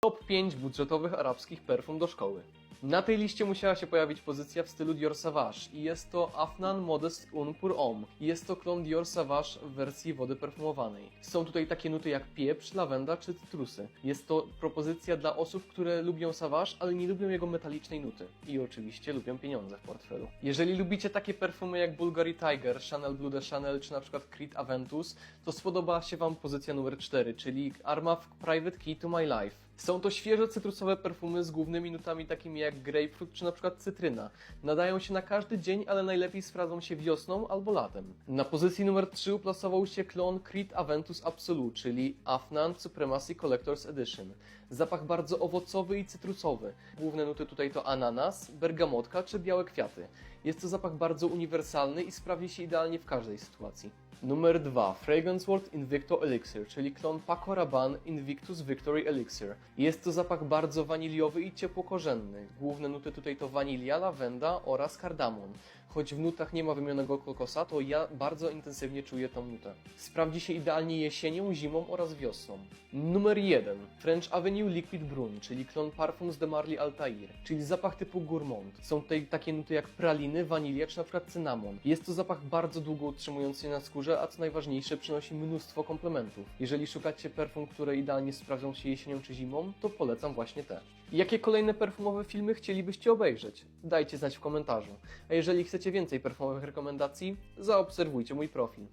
Top 5 budżetowych arabskich perfum do szkoły. Na tej liście musiała się pojawić pozycja w stylu Dior Sauvage i jest to Afnan Modest Un pour Homme. Jest to klon Dior Sauvage w wersji wody perfumowanej. Są tutaj takie nuty jak pieprz, lawenda czy cytrusy. Jest to propozycja dla osób, które lubią Sauvage, ale nie lubią jego metalicznej nuty. I oczywiście lubią pieniądze w portfelu. Jeżeli lubicie takie perfumy jak Bulgari Tiger, Chanel Blue de Chanel czy na przykład Creed Aventus, to spodoba się Wam pozycja numer 4, czyli Armaf Private Key to My Life. Są to świeże cytrusowe perfumy z głównymi nutami takimi jak grapefruit czy na przykład cytryna. Nadają się na każdy dzień, ale najlepiej sprawdzą się wiosną albo latem. Na pozycji numer 3 uplasował się klon Creed Aventus Absolute, czyli Afnan Supremacy Collector's Edition. Zapach bardzo owocowy i cytrusowy. Główne nuty tutaj to ananas, bergamotka czy białe kwiaty. Jest to zapach bardzo uniwersalny i sprawdzi się idealnie w każdej sytuacji. Numer 2. Fragrance World Invicto Elixir, czyli klon Paco Rabanne Invictus Victory Elixir. Jest to zapach bardzo waniliowy i ciepłokorzenny. Główne nuty tutaj to wanilia, lawenda oraz kardamon. Choć w nutach nie ma wymienionego kokosa, to ja bardzo intensywnie czuję tą nutę. Sprawdzi się idealnie jesienią, zimą oraz wiosną. Numer 1. French Avenue Liquid Brun, czyli klon Parfums de Marly Altair, czyli zapach typu gourmand. Są tutaj takie nuty jak praliny, wanilia czy na przykład cynamon. Jest to zapach bardzo długo utrzymujący się na skórze, a co najważniejsze przynosi mnóstwo komplementów. Jeżeli szukacie perfum, które idealnie sprawdzą się jesienią czy zimą, to polecam właśnie te. Jakie kolejne perfumowe filmy chcielibyście obejrzeć? Dajcie znać w komentarzu. A jeżeli chcecie więcej perfumowych rekomendacji, zaobserwujcie mój profil.